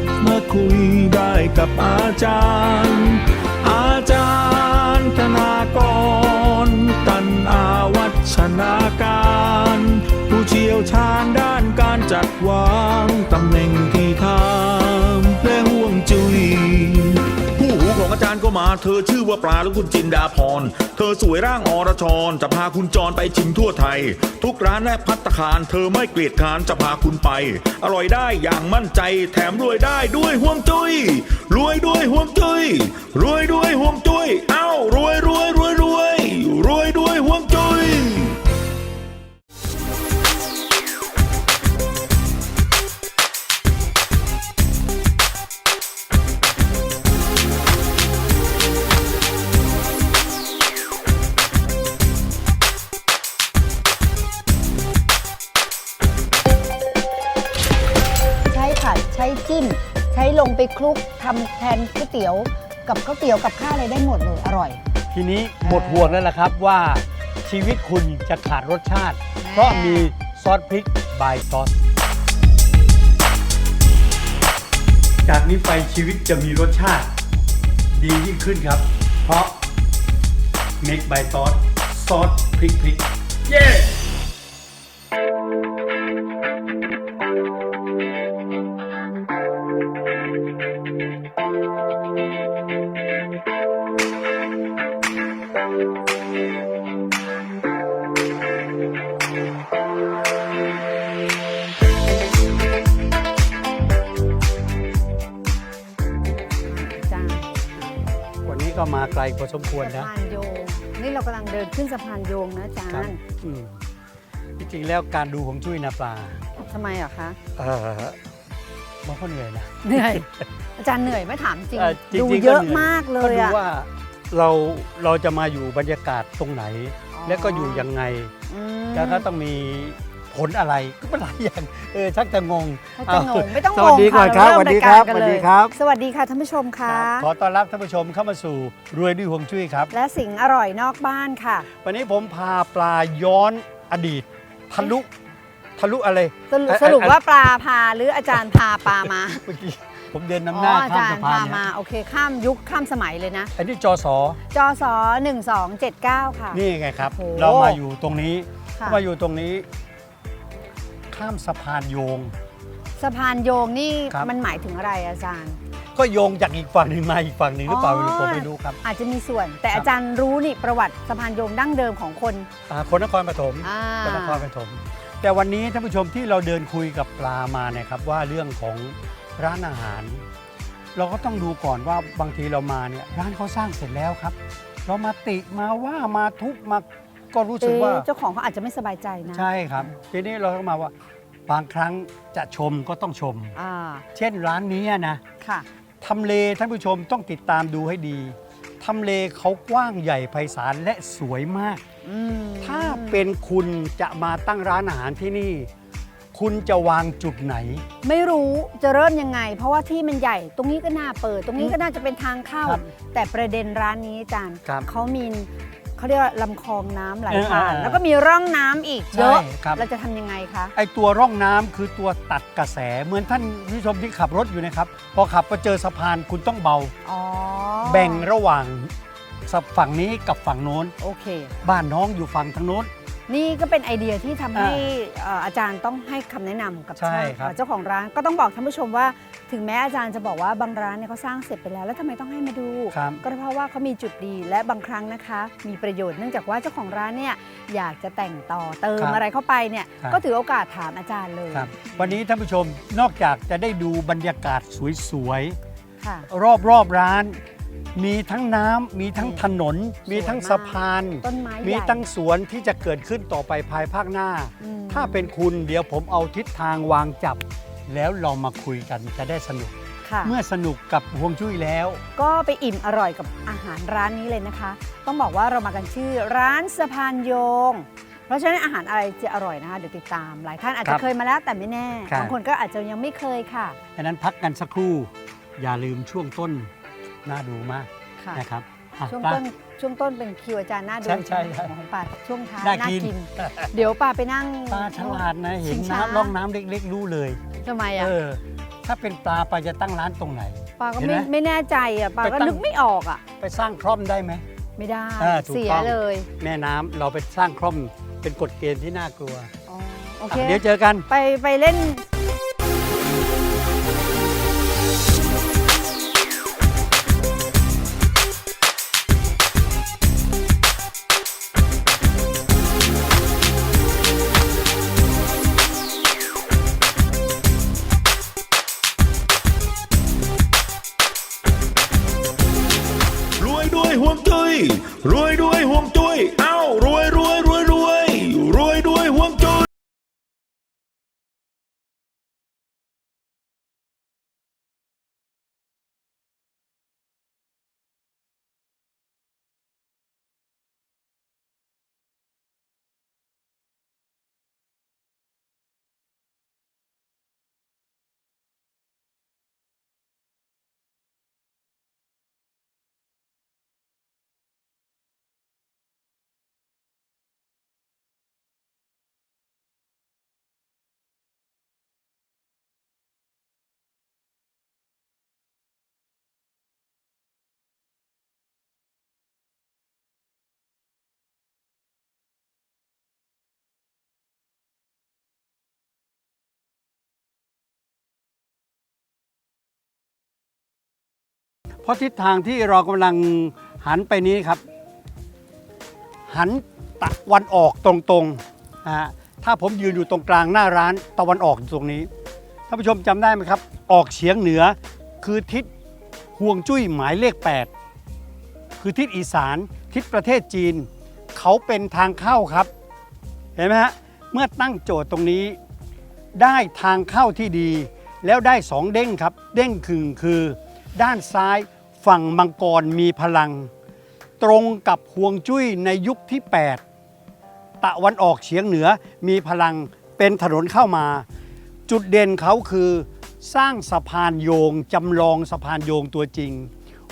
กมาคุยได้กับอาจารย์ อาจารย์ธนากร ตันอาวัชนาการ ผู้เชี่ยวชาญด้านการจัดวางตำแหน่งที่ทำ มาเธอชื่อว่าปลาและคุณจินดาพร เธอสวยร่างอรชร จะพาคุณจรไปชิมทั่วไทย ทุกร้านและพัตตาคาร เธอไม่เกลียดคานจะพาคุณไป อร่อยได้อย่างมั่นใจ แถมรวยได้ด้วยห่วงจุย้ยรวยด้วยห่วงจุย้ยรวยด้วยห่วงจุย้ยเอ้ารวยรวย กับก๋วยเตี๋ยวกับข้าวอะไรได้หมดเลยอร่อย ทีนี้หมดห่วงแล้วล่ะครับว่าชีวิตคุณจะขาดรสชาติ เพราะมีซอสพริกบายซอส จากนี้ไปชีวิตจะมีรสชาติ ดียิ่งขึ้นครับ เพราะ Make by ซอสซอสพริกพริกเย้ อสมควรสะนะพานโยงนี่เรากำลังเดินขึ้นสะพานโยงนะอาจาครัรย์อืมจริงๆแล้วการดูของจุ้ยนาปลาทำไมอะคะ เออมันก็เหนื่อยนะ เหนื่อย อาจารย์เหนื่อยไหม่ถามจริง เอ่อจริงๆดูก็เยอะเหนื่อยมากเลก็ยดูอะว่าเราเราจะมาอยู่บรรยากาศตรงไหน แล้วก็อยู่ยังไง อืมแล้วก็ต้องมี ผลอะไรก็เป็นหลายอย่างเออชักจะงงถ้าจะงงไม่ต้องสงวัสงดีก่ค่ะอนครับเาเมสวัสดีครับายกากันสวัสดีเลยครับ สวัสดีค่ะท่านผู้ชมค่ะ ขอต้อนรับท่านผู้ชมเข้ามาสู่รวยด้วยห่วงจุ้ยครับ และสิ่งอร่อยนอกบ้านค่ะ วันนี้ผมพาปลาย้อนอดีตทะลุทะลุอะไร สรุปเอ่อสรุปเอ่อว่าปลาพาหรืออาจารย์พาปลามาเมื่อกี้ผมเดินนำอ๋หอน้าอาข้ามจารสะย์พาพานเนี่ยมาโอเคข้ามยุคข้ามสมัยเลยนะ อันนี้จอสอจอสอ1279 ค่ะ นี่ไงครับโอ้โหเรามาอยู่ตรงนี้ค่ะมาอยู่ตรงนี้ ข้ามสะพานโยง สะพานโยงนี่ครับ มันหมายถึงอะไรอาจารย์ก็โยงจากอีกฝั่งหนึ่งมาอีกฝั่งหนึ่งหรือเปล่าอ๋อไม่รู้ผมไม่รู้ครับ อาจจะมีส่วน แต่ครับ อาจารย์รู้นี่ประวัติสะพานโยงดั้งเดิมของคนอ่าคนนครปฐม อ่าคนนครปฐมแต่วันนี้ท่านผู้ชมที่เราเดินคุยกับปลามาเนี่ยครับว่าเรื่องของร้านอาหาร เราก็ต้องดูก่อนว่าบางทีเรามาเนี่ยร้านเขาสร้างเสร็จแล้วครับ เรามาติมาว่ามาทุบมา ก็รู้สึกว่าเอ๊ะเจ้าของเขาอาจจะไม่สบายใจนะ ใช่ครับ ทีนี้เราต้องมาว่าบางครั้งจะชมก็ต้องชม อ่า เช่นร้านนี้นะค่ะ ทำเลท่านผู้ชมต้องติดตามดูให้ดีทำเลเขากว้างใหญ่ไพศาลและสวยมาก อืมถ้าเป็นคุณจะมาตั้งร้านอาหารที่นี่ คุณจะวางจุดไหน ไม่รู้จะเริ่มยังไง เพราะว่าที่มันใหญ่ ตรงนี้ก็น่าเปิด ตรงนี้ก็น่าจะเป็นทางเข้า ครับแต่ประเด็นร้านนี้อาจารย์ครับ เขามี เขาเรียกว่าลำคลองน้ำไหลเออผ่านเออแล้วก็มีร่องน้ำอีกเยอะ ใช่ครับ เราจะทำยังไงคะ ไอตัวร่องน้ำคือตัวตัดกระแสเหมือนท่านผู้ชมที่ขับรถอยู่นะครับ พอขับไปเจอสะพานคุณต้องเบา อ๋อแบ่งระหว่างฝั่งนี้กับฝั่งโน้น โอเค บ้านน้องอยู่ฝั่งทางโน้น นี่ก็เป็นไอเดียที่ทำให้อ่าเอ่ออาจารย์ต้องให้คำแนะนำกับใช่ช่างครับเอ่อเจ้าของร้านก็ต้องบอกท่านผู้ชมว่า ถึงแม้อาจารย์จะบอกว่าบางร้านเนี่ยเขาสร้างเสร็จไปแล้วแล้วทำไมต้องให้มาดู ครับ ก็เพราะว่าเขามีจุดดีและบางครั้งนะคะ มีประโยชน์เนื่องจากว่าเจ้าของร้านเนี่ยอยากจะแต่งต่อเติมครับอะไรเข้าไปเนี่ยครับ ก็ถือโอกาสถามอาจารย์เลยครับ วันนี้ท่านผู้ชมนอกจากจะได้ดูบรรยากาศสวยค่ะ ๆ รอบๆร้าน มีทั้งน้ำมีทั้งถนนมีทั้งสะพาน ต้นไม้ใหญ่มีทั้งสวนที่จะเกิดขึ้นต่อไปภายภาคหน้า อืมถ้าเป็นคุณเดี๋ยวผมเอาทิศทางวางจับ แล้วเรามาคุยกันจะได้สนุก ค่ะ เมื่อสนุกกับฮวงจุ้ยแล้ว ก็ไปอิ่มอร่อยกับอาหารร้านนี้เลยนะคะ ต้องบอกว่าเรามากันชื่อร้านสะพานโยง เพราะฉะนั้นอาหารอะไรจะอร่อยนะคะเดี๋ยวติดตาม หลายท่านอาจครัจะบเคยมาแล้วแต่ไม่แน่ครับ บางคนก็อาจจะยังไม่เคยค่ะดังนั้นพักกันสักครู่ อย่าลืมช่วงต้นน่าดูมากค่ะ นะครับอะช่วงไปต้น ช่วงต้นเป็นคิวอาจารย์หน้าดูใช่ใช่ใช่ ของป่าช่วงท้ายน่าน่ากินกิน เดี๋ยวป่าไปนั่ง ปลาฉลาดนะเห็นชิงช้า น้ำร่องน้ำเล็กๆรู้เลยทำไมอะเออถ้าเป็นปลาปลาจะตั้งร้านตรงไหนปาก็เห็นไม่ไหมไม่แน่ใจอะปาไปก็ตั้ง นึกไม่ออกอะ ไปสร้างคร่อมได้ไหม ไม่ได้อ่าถูกเสียต้องเลยแม่น้ำเราไปสร้างคร่อมเป็นกฎเกณฑ์ที่น่า กลัวอ๋อโอเค อะเดี๋ยวเจอกัน ไปไปเล่น เพราะทิศทางที่เรากำลังหันไปนี้ครับ หันตะวันออกตรงๆนะฮะถ้าผมยืนอยู่ตรงกลางหน้าร้านตะวันออกอยู่ตรงนี้ท่านผู้ชมจำได้ไหมครับ ออกเฉียงเหนือคือทิศห่วงจุ้ยหมายเลข 8 คือทิศอีสานทิศประเทศจีน เขาเป็นทางเข้าครับ เห็นไหมฮะเมื่อตั้งโจทย์ตรงนี้ ได้ทางเข้าที่ดี แล้วได้สองเด้งครับ เด้งคึงคือ ด้านซ้าย ฝั่งมังกรมีพลัง ตรงกับห่วงจุ้ยในยุคที่ 8 ตะวันออกเฉียงเหนือมีพลังเป็นถนนเข้ามา จุดเด่นเขาคือ สร้างสะพานโยงจำลองสะพานโยงตัวจริง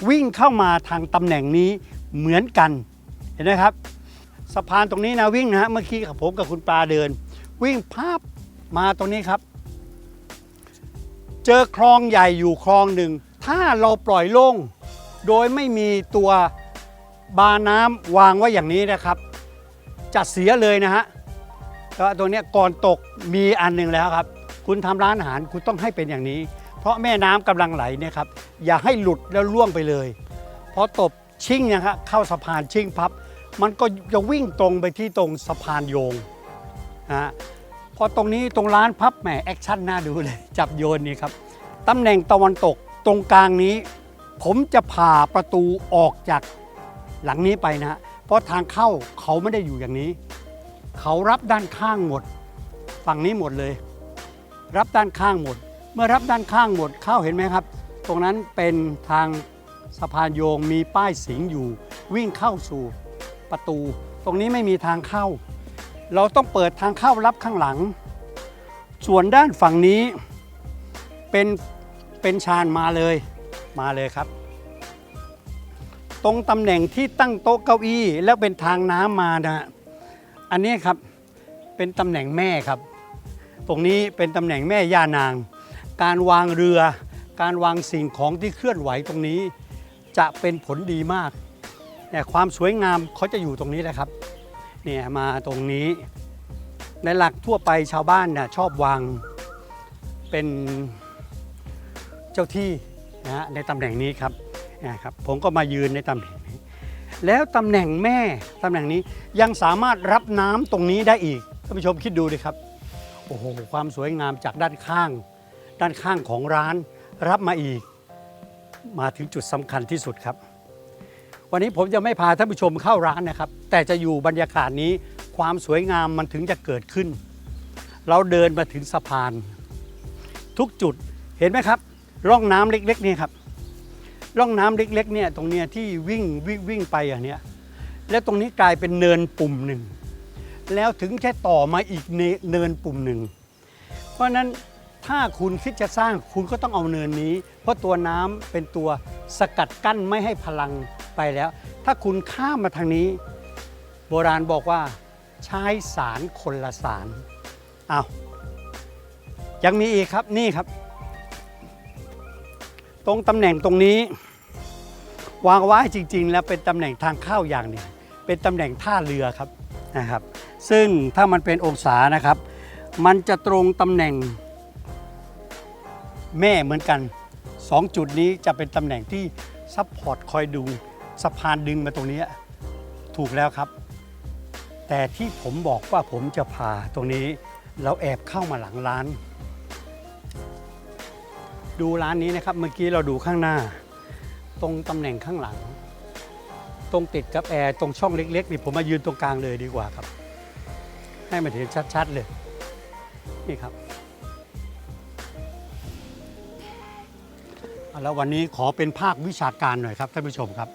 วิ่งเข้ามาทางตำแหน่งนี้เหมือนกันเห็นไหมครับ สะพานตรงนี้นะวิ่งนะฮะเมื่อกี้กับผมกับคุณปลาเดิน วิ่งภาพมาตรงนี้ครับ เจอคลองใหญ่อยู่คลองหนึ่งถ้าเราปล่อยโล่ง โดยไม่มีตัวบาน้ำวางไว้อย่างนี้นะครับจะเสียเลยนะฮะแล้วตัวนี้ก่อนตกมีอันหนึ่งแล้วครับ คุณทำร้านอาหารคุณต้องให้เป็นอย่างนี้ เพราะแม่น้ำกำลังไหลเนี่ยครับอย่าให้หลุดแล้วล่วงไปเลยเพราะตบชิ่งเนะครับเข้าสะพานชิ่งพับ มันก็จะวิ่งตรงไปที่ตรงสะพานโยงนะฮะพอตรงนี้ตรงร้านพับแหมแอคชั่นน่าดูเลย จับโยนนี่ครับตำแหน่งตะวันตกตรงกลางนี้ ผมจะผ่าประตูออกจากหลังนี้ไปนะ เพราะทางเข้าเขาไม่ได้อยู่อย่างนี้ เขารับด้านข้างหมด ฝั่งนี้หมดเลย รับด้านข้างหมด เมื่อรับด้านข้างหมดเข้าเห็นไหมครับ ตรงนั้นเป็นทางสะพานโยงมีป้ายสิงอยู่ วิ่งเข้าสู่ประตู ตรงนี้ไม่มีทางเข้า เราต้องเปิดทางเข้ารับข้างหลัง ส่วนด้านฝั่งนี้เป็นเป็นชานมาเลย มาเลยครับ ตรงตำแหน่งที่ตั้งโต๊ะเก้าอี้แล้วเป็นทางน้ำมานะอันนี้ครับเป็นตำแหน่งแม่ครับ ตรงนี้เป็นตำแหน่งแม่ย่านาง การวางเรือ การวางสิ่งของที่เคลื่อนไหวตรงนี้ จะเป็นผลดีมากแต่ความสวยงามเขาจะอยู่ตรงนี้แหละครับเนี่ยมาตรงนี้ ในหลักทั่วไปชาวบ้านเนี่ยชอบวางเป็นเจ้าที่ นะฮะในตำแหน่งนี้ครับนะครับ ผมก็มายืนในตำแหน่งนี้แล้วตำแหน่งแม่ตำแหน่งนี้ยังสามารถรับน้ำตรงนี้ได้อีกท่านผู้ชมคิดดูดิครับโอ้โหความสวยงามจากด้านข้าง ด้านข้างของร้านรับมาอีก มาถึงจุดสำคัญที่สุดครับ วันนี้ผมจะไม่พาท่านผู้ชมเข้าร้านนะครับ แต่จะอยู่บรรยากาศนี้ความสวยงามมันถึงจะเกิดขึ้น เราเดินมาถึงสะพาน ทุกจุดเห็นไหมครับ ร่องน้ำเล็กๆนี่ครับร่องน้ำเล็กๆเนี่ยตรงเนี้ยที่วิ่งวิ่งวิ่งไปอย่างเนี้ยแล้วตรงนี้กลายเป็นเนินปุ่มหนึ่ง แล้วถึงแค่ต่อมาอีกเนินปุ่มหนึ่ง เพราะฉะนั้นถ้าคุณคิดจะสร้างคุณก็ต้องเอาเนินนี้ เพราะตัวน้ำเป็นตัวสกัดกั้นไม่ให้พลังไปแล้ว ถ้าคุณข้ามมาทางนี้ โบราณบอกว่าใช้สารคนละสารอ้าวยังมีอีกครับนี่ครับ ตรงตำแหน่งตรงนี้ วางไว้จริง ๆ แล้วเป็นตำแหน่งทางเข้าอย่างหนึ่งเป็นตำแหน่งท่าเรือครับนะครับ ซึ่งถ้ามันเป็นองศานะครับ มันจะตรงตำแหน่งแม่เหมือนกัน 2 จุดนี้จะเป็นตำแหน่งที่ซัพพอร์ตคอยดึงสะพานดึงมาตรงนี้ถูกแล้วครับ แต่ที่ผมบอกว่าผมจะพาตรงนี้ เราแอบเข้ามาหลังร้าน ดูร้านนี้นะครับเมื่อกี้เราดูข้างหน้า ตรงตำแหน่งข้างหลัง ตรงติดกับแอร์ตรงช่องเล็กๆนี่ผมมายืนตรงกลางเลยดีกว่าครับ ให้มันเห็นชัดๆเลยนี่ครับแล้ววันนี้ขอเป็นภาควิชาการหน่อยครับท่านผู้ชมครับ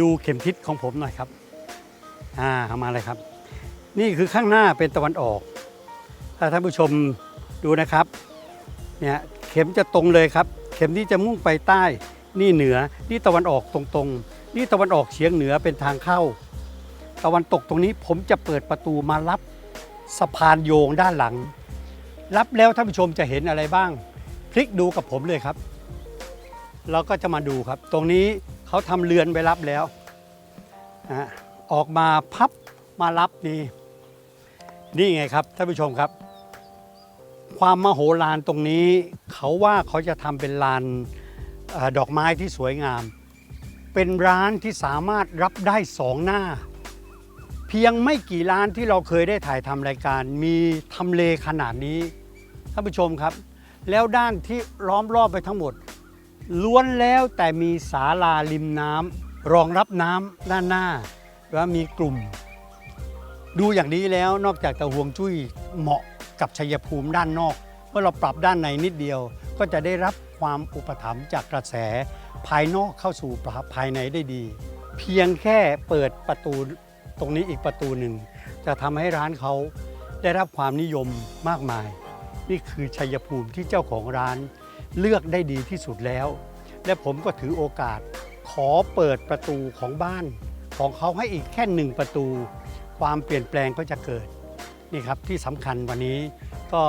ดูเข็มทิศของผมหน่อยครับอ่าเอามาเลยครับ นี่คือข้างหน้าเป็นตะวันออก ถ้าท่านผู้ชมดูนะครับ เนี่ยเข็มจะตรงเลยครับ เข็มที่จะมุ่งไปใต้ นี่เหนือ นี่ตะวันออกตรงๆ นี่ตะวันออกเฉียงเหนือเป็นทางเข้า ตะวันตกตรงนี้ผมจะเปิดประตูมารับสะพานโยงด้านหลัง รับแล้วท่านผู้ชมจะเห็นอะไรบ้าง พลิกดูกับผมเลยครับ เราก็จะมาดูครับ ตรงนี้เขาทำเรือนไว้รับแล้วออกมาพับมารับนี่นี่ไงครับท่านผู้ชมครับ ความมโหฬารตรงนี้ เขาว่าเขาจะทำเป็นลานเออดอกไม้ที่สวยงาม เป็นร้านที่สามารถรับได้สองหน้า เพียงไม่กี่ร้านที่เราเคยได้ถ่ายทำรายการ มีทำเลขนาดนี้ท่านผู้ชมครับ แล้วด้านที่ล้อมรอบไปทั้งหมด ล้วนแล้วแต่มีศาลาริมน้ำรองรับน้ำด้านหน้าว่ามีกลุ่ม ดูอย่างนี้แล้วนอกจากตะหวงจุ้ยเหมาะ กับชัยภูมิด้านนอก เมื่อเราปรับด้านในนิดเดียว ก็จะได้รับความอุปถัมภ์จากกระแส ภายนอกเข้าสู่ภายในได้ดี เพียงแค่เปิดประตูตรงนี้อีกประตูหนึ่ง จะทำให้ร้านเขาได้รับความนิยมมากมาย นี่คือชัยภูมิที่เจ้าของร้านเลือกได้ดีที่สุดแล้ว และผมก็ถือโอกาส ขอเปิดประตูของบ้าน ของเขาให้อีกแค่หนึ่งประตู ความเปลี่ยนแปลงก็จะเกิด นี่ครับที่สำคัญวันนี้ก็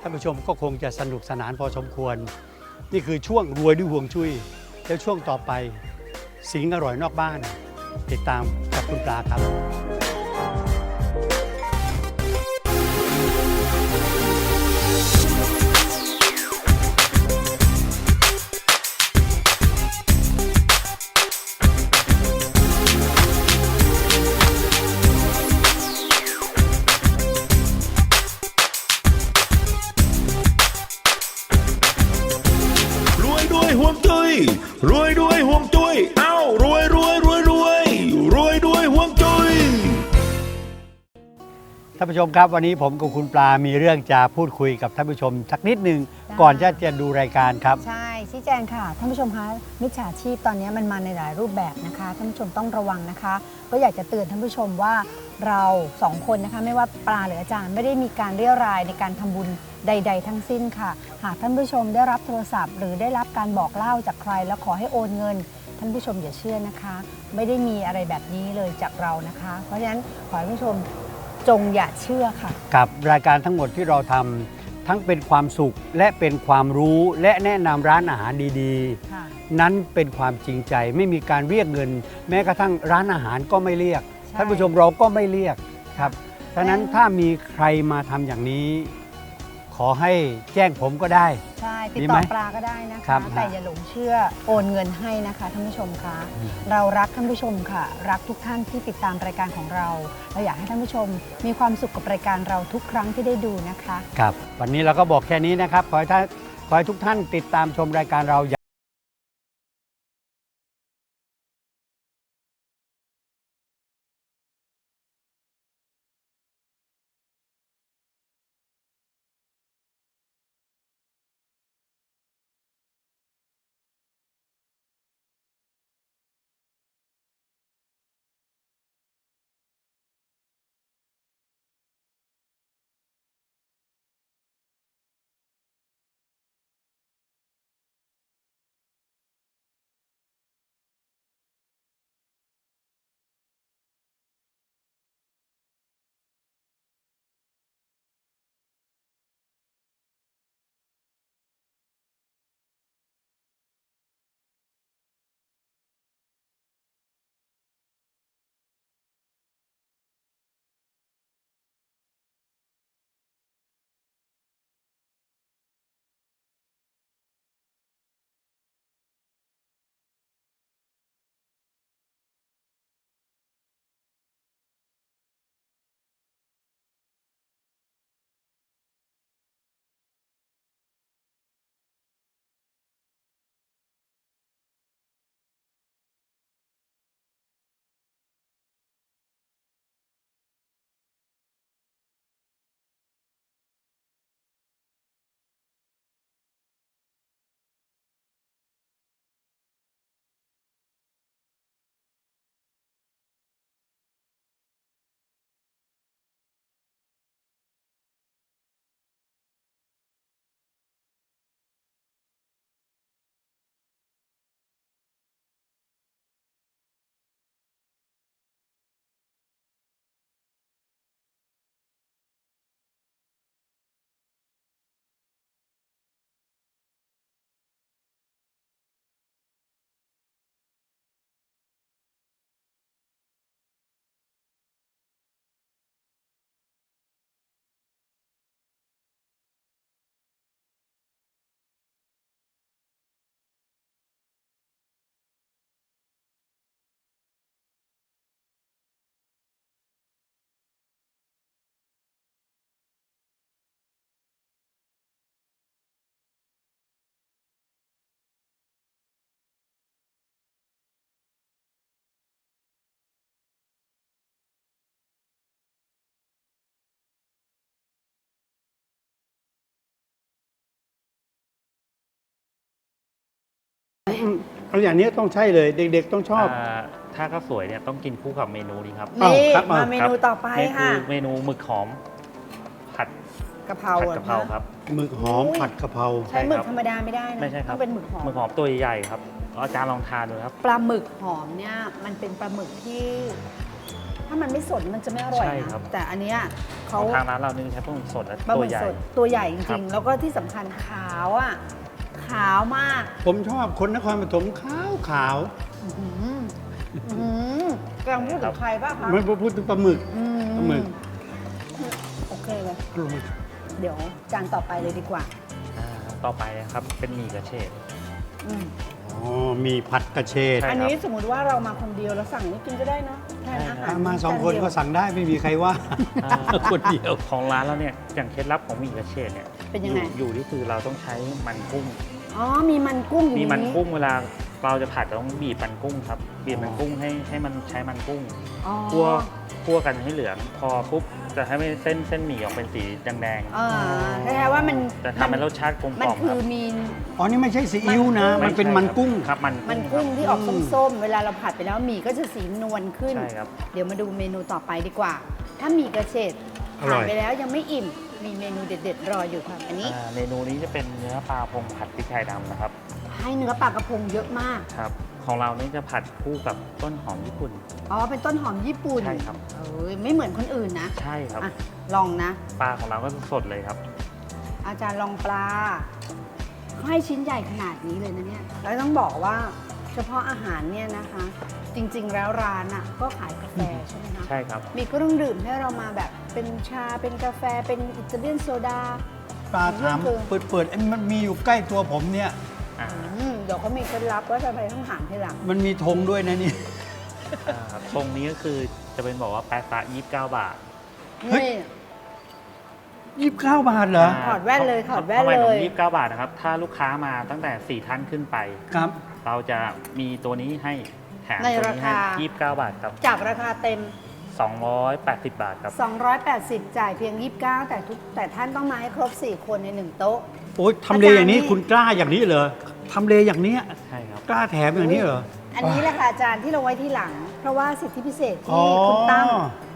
ท่านผู้ชมก็คงจะสนุกสนานพอสมควร นี่คือช่วงรวยด้วยห่วงชุยแล้วช่วงต่อไป สิงอร่อยนอกบ้าน ติดตามกับคุณปลาครับ ท่านผู้ชมครับวันนี้ผมกับคุณปลา มีเรื่องจะพูดคุยกับท่านผู้ชม สักนิดหนึ่งได้ก่อนจะจะดูรายการครับ ใช่ชี้แจงค่ะท่านผู้ชมคะมิจฉาชีพตอนนี้มันมาในหลายรูปแบบนะคะท่านผู้ชมต้องระวังนะคะ ก็อยากจะเตือนท่านผู้ชมว่าเราสองคนนะคะไม่ว่าปลาหรืออาจารย์ไม่ได้มีการเรียรายในการทำบุญใด ๆ ทั้งสิ้นค่ะ หากท่านผู้ชมได้รับโทรศัพท์ หรือได้รับการบอกเล่าจากใคร แล้วขอให้โอนเงินท่านผู้ชมอย่าเชื่อนะคะ ไม่ได้มีอะไรแบบนี้เลยจากเรานะคะ เพราะฉะนั้นขอให้ท่านผู้ชม จงอย่าเชื่อค่ะ กับรายการทั้งหมดที่เราทำทั้งเป็นความสุขและเป็นความรู้และแนะนำร้านอาหารดีค่ะ ๆ นั้นเป็นความจริงใจไม่มีการเรียกเงิน แม้กระทั่งร้านอาหารก็ไม่เรียก ใช่ ท่านผู้ชมเราก็ไม่เรียกครับฉะนั้นถ้ามีใครมาทำอย่างนี้ ขอให้แจ้งผมก็ได้ ใช่ติดดีต่ไหมอปลาก็ได้นะครัคะ บแต่อย่าหลงเชื่อโอนเงินให้นะคะท่านผู้ชมคะเรารักท่านผู้ชมค่ะ รักทุกท่านที่ติดตามรายการของเรา เราอยากให้ท่านผู้ชม มีความสุขกับรายการเราทุกครั้งที่ได้ดูนะคะ ครับ วันนี้เราก็บอกแค่นี้นะครับ ขอให้ท่านขอให้ทุกท่านติดตามชมรายการเรา เอาอย่างนี้ต้องใช่เลยเด็กๆต้องชอบาถ้าข้าวสวยเนี่ยต้องกินคู่กับเมนูนี้ครับอ้าวนี่ครับมาอะเมนูต่อไปนี่คืค่ะอเมนูหมึกหอม ผัดกะเพราผัดกะเพราอครับ หมึกหอมอุ้ยผัดกะเพรา ใช้หมึกธรรมดาไม่ได้นะไม่ใช่ครับ ต้องเป็นหมึกหอมหมึกหอมตัวใหญ่ๆครับอาจารย์ลองทานดูครับ ปลาหมึกหอมเนี่ยมันเป็นปลาหมึกที่ ถ้ามันไม่สดมันจะไม่อร่อยใช่นะครับ แต่อันเนี้ยขเขาองทางร้านเรานี่ใช้ปลาหมึกสดและปลาหตัวมึกใหญ่ สดตัวใหญ่จครัริบ งๆ แล้วก็ที่สำคัญขาวอะขาวมาก ผมชอบคนนครปฐมขาวขาวอื้อหืออื้อหือกำลังพูดถึงใครป่ะคะไม่พูดถึงปลาหมึกอืปลาหมึกโอเคเลย ปลาหมึกเดี๋ยวจานต่อไปเลยดีกว่า อ่าต่อไปนะครับเป็นหมี่กระเฉด อืมอ๋อมีผัดกระเฉดใช่อันนี้สมมติว่าเรามาคนเดียวเราสั่งนี้กินก็ได้เนาะแทนอาหารอะมาสองจคนเดียวก็สั่งได้ไม่มีใครว่า อ่า คนเดียว ของร้านเราเนี่ยอย่างเคล็ดลับของหมี่กระเฉดเนี่ยเป็นยังไงออยู่ที่คือเราต้องใช้มันกุ้ง อ๋อ มีมันกุ้งอยู่มีในมันนี้กุ้งเวลาเราจะผัดเราต้องบีบมันกุ้งครับ บีบมันกุ้งให้ให้มันใช้มันกุ้งอ๋อคั่วคั่วกันให้เหลือง พอปุ๊บจะให้ไม่เส้นเส้นหมี่ออกเป็นสีแดงเออคล้ายๆว่ามันๆจะทำให้รสชาติกลมกมันล่อมคืครัอบมีอ๋อนี่ไม่ใช่ซีอิ๊วนะ มันเป็นมันกุ้งครับ มันมันกุ้งครับที่ออกอืมส้มๆ เวลาเราผัดไปแล้วหมี่ก็จะสีนวลขึ้นใช่ครับเดี๋ยวมาดูเมนูต่อไปดีกว่า ถ้าหมี่กระเฉดอร่ผ่าอนยไปแล้วยังไม่อิ่ม มีเมนูเด็ดๆ รออยู่ค่ะอันนี้อ่าเมนูนี้จะเป็นเนื้อปลาพงผัดพริกไทยดำนะครับให้เนื้อปลากระพงเยอะมาก ครับ ของเรานี่จะผัดคู่กับต้นหอมญี่ปุ่น อ๋อ เป็นต้นหอมญี่ปุ่นใช่ครับ เอ้ยไม่เหมือนคนอื่นนะใช่ครับ อะลองนะ ปลาของเราก็สดเลยครับ อาจารย์ลองปลาเขาให้ชิ้นใหญ่ขนาดนี้เลยนะเนี่ย แล้วต้องบอกว่า เฉพาะอาหารเนี่ยนะคะ จริงๆ แล้วร้านอะก็ขายกาแฟใช่ไหมคะ ใช่ครับ มีเครื่องดื่มให้เรามาแบบเป็นชาเป็นกาแฟเป็นอิตาเลียนโซดา ปลาถามคือเปิดเปิดๆเอ้ยมันมีอยู่ใกล้ตัวผมเนี่ย อ่าอืมเดี๋ยวเขามีเคล็ดลับว่าทำไมต้องถามทีหลังมันมีธงด้วยนะนี่ อ่าตรงนี้ก็คือจะเป็นบอกว่าแปดตะยี่สิบเก้าบาท เฮ้ย นี่ ยี่สิบเก้าบาทเหรอถอดแว่นเลยถอดแว่นทำไมเลถึยงยี่สิบเก้าบาทนะครับ ถ้าลูกค้ามาตั้งแต่สี่ท่านขึ้นไป ครับ เราจะมีตัวนี้ให้แถมในตัวรานี้คาให้ยี่สิบเก้าบาทครับจากราคาเต็ม สองร้อยแปดสิบบาทครับ 280 จ่ายเพียง 29 แต่ทุกแต่ท่านต้องมาให้ครบ 4 คนใน1โต๊ะ โอ้ยทำเลอย่างนี้อาจารย์นี่ คุณกล้าอย่างนี้เหรอทำเลอย่างเนี้ยใช่ครับ กล้าแถมอย่างนี้เหรอ อันนี้แหละค่ะอาจารย์ที่เราไว้ที่หลัง เพราะว่าสิทธิพิเศษอ๋ที่อ คุณตั้ม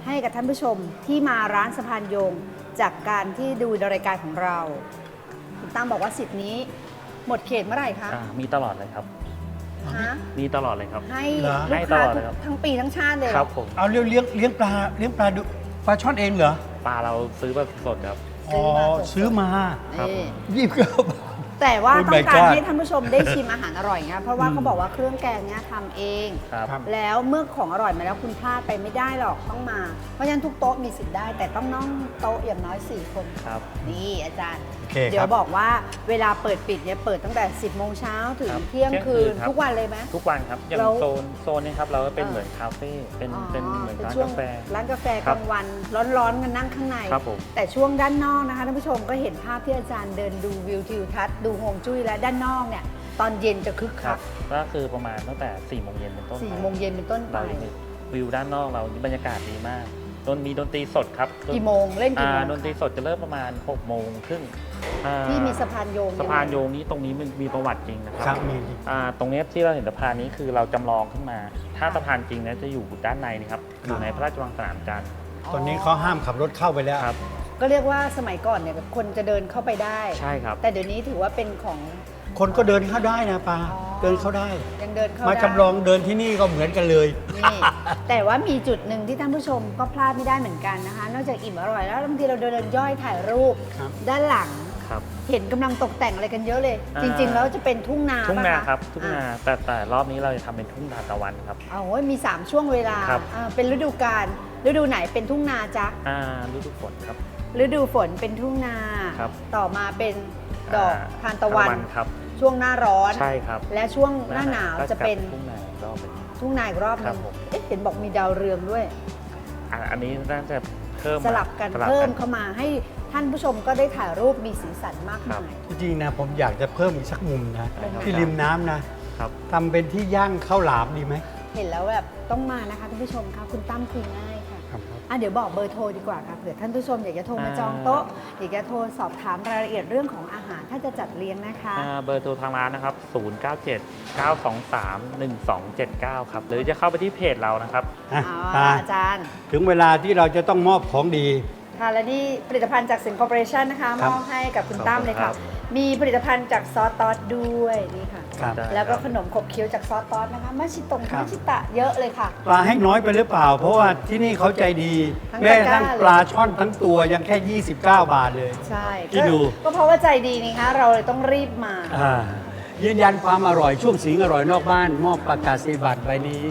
ให้กับท่านผู้ชมที่มาร้านสะพานโยง จากการที่ดูรายการของเราคุณตั้มบอกว่าสิทธินี้ หมดเขตเมื่อไหร่คะอ่ามีตลอดเลยครับ ฮะมีตลอดเลยครับ ให้เหรอ ลูให้กตค้าลอดเลยครับ ทั้งปีทั้งชาติเลยเหครรัอบผมเอาเลี้ยงเลี้ยงเลี้ยงปลาเลี้ยงปลาดุปลาช่อนเองเหรอปลาเราซื้อแบบสดครับ อ๋อซื้อมา ครับ นี่ ยี่สิบเก้าบาท แต่ว่า Oh ต้อง my การ God ให้ท่านผู้ชมได้ชิมอาหารอร่อยไงเพราะว่าเขาบอกว่าเครื่องแกงเนี้ยทำเอง ครับ ครับ แล้วเมื่อของอร่อยมาแล้วคุณพลาดไปไม่ได้หรอกต้องมา เพราะฉะนั้นทุกโต๊ะมีสิทธิ์ได้ แต่ต้องนั่งโต๊ะอย่างน้อย4คน ครับ นี่อาจารย์โอ เคเดี๋ยครัวบบอกว่าเวลาเปิดปิดเนี่ยเปิดตั้งแต่ 10 โมงเช้าถึงครับเที่ยงคืน เที่ยงคืนครับ ทุกวันเลยไหม ทุกวันครับอย่างแล้วโซนโซนนี้ครับเราก็เป็นเออ เหมือนคาเฟ่เป็นอ๋อเป็นเหมือนร้านช่วงกาแฟ ร้านกาแฟครักบลางวันร้อนๆกันนั่งข้างใน ครับผม แต่ช่วงด้านนอกนะคะท่านผู้ชมก็เห็นภาพที่อาจารย์เดินดูวิวทิวทัศน์ดูฮวงจุ้ยและด้านนอกเนี่ยตอนเย็นจะคึกคคัรักบก็คือประมาณตั้งแต่4ี่โมงเย็นเป็นต้นไปสี่โมงเย็นเป็นต้นไป เราจะมีวิวด้านนอกเราบรรยากาศดีมาก ดนมีดนตรีสดครับกี่โมงเล่นกี่อ่าโมงดนตรีสดจะเริ่มประมาณ6กโมงครึ่งอ่าที่มีสะพานโยงสะพานโยงนี้ตรงนี้มันมีประวัติจริงนะคครัรับบมีอ่าตรงเนี้ยที่เราเห็นสะพานนี้คือเราจำลองขึ้นมา ถ้าสะพานจริงเนี่ยจะอยู่ด้านในนี่ครับอยู่ในพระราชวังสนามจันทร์ตอนนี้เขาห้ามขับรถเข้าไปแล้ว ครับก็เรียกว่าสมัยก่อนเนี่ยแบบคนจะเดินเข้าไปได้ ใช่ครับ แต่เดี๋ยวนี้ถือว่าเป็นของ คนก็เดินเข้าได้นะปลาอ๋อ เดินเข้าได้ ยังเดินเข้ามาได้จำลองเดินที่นี่ก็เหมือนกันเลยนี่ แต่ว่ามีจุดหนึ่งที่ท่านผู้ชมก็พลาดไม่ได้เหมือนกันนะคะ นอกจากอิ่มอร่อยแล้วบางทีเราเดินย่อยถ่ายรูป ครับ ด้านหลังครับ เห็นกำลังตกแต่งอะไรกันเยอะเลย อ่า จริง ๆ แล้วจะเป็นทุ่งนาทุ่งนาปะะครับทุ่งนาอะแต่แต่รอบนี้เราจะทำเป็นทุ่งนาตะวันครับ เอาโอ้ยมี 3 ช่วงเวลาครับ อ่าเป็นฤดูกาลฤดูไหนเป็นทุ่งนาจ๊ะอ่าฤดูฝนครับ ฤดูฝนเป็นทุ่งนา ครับ ต่อมาเป็น ดอกาทานตะวัน ครับ ช่วงหน้าร้อน ใช่ครับและช่วงหน้าหนาวก็จะเป็นกลับทุ่งนาอีกรอบหนึ่ง ทุ่งนาอีกรอบหครันึบงผม เอ๊ะเห็นบอกมีดาวเรืองด้วย อ่าอันนี้น่าจะเพิ่มสลับกันสลับเพิ่มเข้ามาให้ท่านผู้ชมก็ได้ถ่ายรูปมีสีสันมากครัมาบยจริงๆนะผมอยากจะเพิ่มอีกสักมุมนะได้ครับที่ริมน้ำนะครับ ทำเป็นที่ย่างข้าวหลามดีไหม เห็นแล้วแบบต้องมานะคะท่านผู้ชมคะคุณตั้มคุยง่ายค่ะครับ อะเดี๋ยวบอกเบอร์โทรดีกว่าค่ะเผื่อท่านผู้ชมอยากจะโทรมาจองโต๊ะอยากจะโทรสอบถามรายละเอียดเรื่องของอาหารถ้าจะจัดเลี้ยงนะคะ อ่าเบอร์โทรทางร้านนะครับ 097 923 1279 ครับ หรือจะเข้าไปที่เพจเรานะครับ อะอ๋อตาอาจารย์ ถึงเวลาที่เราจะต้องมอบของดี ค่ะและนี่ผลิตภัณฑ์จากสิงคอร์ปอเรชันนะคะครัมบอบให้กับคุณขอบคุณตั้มเลยค่ะครับมีผลิตภัณฑ์จากซอสตอสด้วยนี่ค่ะ ครับได้แล้วก็ครับขนมขบเคี้ยวจากซอสตอสนะคะมัชิตงครับมัชิตะเยอะเลยค่ะ ปลาให้น้อยไปหรือเปล่า เพราะว่าที่นี่เขาใจดี ทั้งแม้ตะกร้าทั้งเลยปลาช่อนทั้งตัวยังแค่ 29 บาทเลย ใช่คิดดูก็ก็เพราะว่าใจดีนี่คะ เราเลยต้องรีบมา อ่ายืนยันความอร่อยช่วงสิงอร่อยนอกบ้าน มอบประกาศนียบัตรใบนี้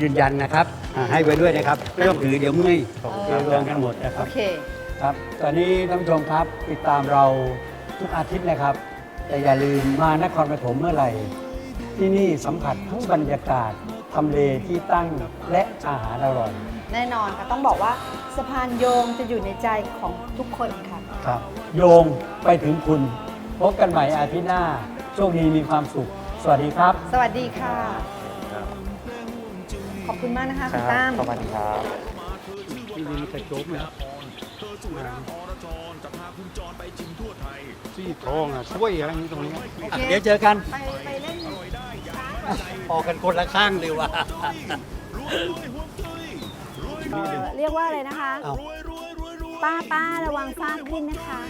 ยืนยันนะครับอ่าให้ไว้ด้วยนะครับไม่ต้องถือเดี๋ยวเมื่อยขอบคุณรครับวมกันหมดนะคโอรับ เค ครับ ตอนนี้ท่านผู้ชมครับติดตามเราทุกอาทิตย์นะครับ แต่อย่าลืมมานครปฐมเมื่อไหร่ ที่นี่สัมผัสทั้งบรรยากาศทำเลที่ตั้งและอาหารอร่อยแน่นอนค่ะ ต้องบอกว่าสะพานโยงจะอยู่ในใจของทุกคนค่ะ ครับ โยงไปถึงคุณพบกันใหม่อาทิตย์หน้าโชคดีมีความสุข สวัสดีครับ สวัสดีค่ะครับขอบคุณมากนะคะคคุณรับตั้ม สวัสดีครับ ที่นี่กระโจมนะ ซี่ทองอะช่วยอะไรตรงนี้ โอเค เดี๋ยวเจอกัน ไปไปเล่นช้างออกกันคนละข้างเลยว่ะเอ่อเรียกว่าอะไรนะคะเอาป้าป้าระวังฟาดขึ้นนะคะ